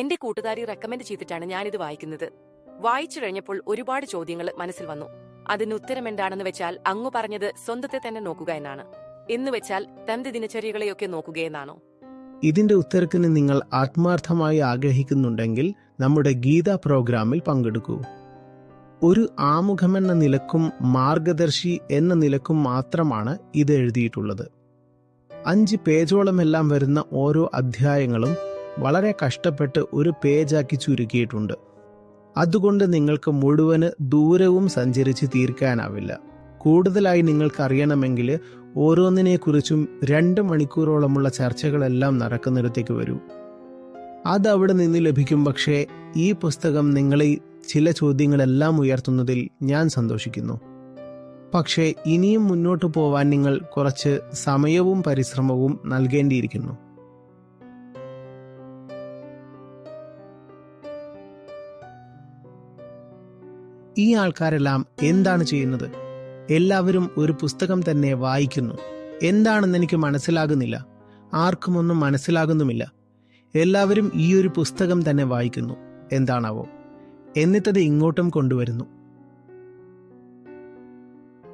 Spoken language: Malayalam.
എന്റെ കൂട്ടുകാരി റെക്കമെൻഡ് ചെയ്തിട്ടാണ് ഞാനിത് വായിക്കുന്നത്. വായിച്ചു കഴിഞ്ഞപ്പോൾ ഒരുപാട് ചോദ്യങ്ങൾ മനസ്സിൽ വന്നു. അതിന് ഉത്തരം എന്താണെന്ന് വെച്ചാൽ അങ്ങു പറഞ്ഞത് സ്വന്തത്തെ തന്നെ നോക്കുക എന്നാണ്. എന്ന് വെച്ചാൽ തന്റെ ദിനചര്യകളെയൊക്കെ നോക്കുകയെന്നാണോ ഇതിന്റെ ഉത്തരത്തിന് നിങ്ങൾ ആത്മാർത്ഥമായി ആഗ്രഹിക്കുന്നുണ്ടെങ്കിൽ നമ്മുടെ ഗീത പ്രോഗ്രാമിൽ പങ്കെടുക്കൂ. ഒരു ആമുഖമെന്ന നിലക്കും മാർഗദർശി എന്ന നിലക്കും മാത്രമാണ് ഇത് എഴുതിയിട്ടുള്ളത്. അഞ്ച് പേജോളമെല്ലാം വരുന്ന ഓരോ അധ്യായങ്ങളും വളരെ കഷ്ടപ്പെട്ട് ഒരു പേജാക്കി ചുരുക്കിയിട്ടുണ്ട്. അതുകൊണ്ട് നിങ്ങൾക്ക് മുഴുവൻ ദൂരവും സഞ്ചരിച്ച് തീർക്കാനാവില്ല. കൂടുതലായി നിങ്ങൾക്ക് അറിയണമെങ്കിൽ ഓരോന്നിനെക്കുറിച്ചും രണ്ട് മണിക്കൂറോളമുള്ള ചർച്ചകളെല്ലാം നടക്കുന്നിടത്തേക്ക് വരൂ. അത് അവിടെ നിന്ന് ലഭിക്കും പക്ഷേ ഈ പുസ്തകം നിങ്ങളെ ചില ചോദ്യങ്ങളെല്ലാം ഉയർത്തുന്നതിൽ ഞാൻ സന്തോഷിക്കുന്നു. പക്ഷേ ഇനിയും മുന്നോട്ട് പോവാൻ നിങ്ങൾ കുറച്ച് സമയവും പരിശ്രമവും നൽകേണ്ടിയിരിക്കുന്നു. ഈ ആൾക്കാരെല്ലാം എന്താണ് ചെയ്യുന്നത്? എല്ലാവരും ഒരു പുസ്തകം തന്നെ വായിക്കുന്നു. എന്താണെന്ന് എനിക്ക് മനസ്സിലാകുന്നില്ല. ആർക്കുമൊന്നും മനസ്സിലാകുന്നുമില്ല. എല്ലാവരും ഈ ഒരു പുസ്തകം തന്നെ വായിക്കുന്നു. എന്താണാവോ? എന്നിട്ടത് ഇങ്ങോട്ടും കൊണ്ടുവരുന്നു.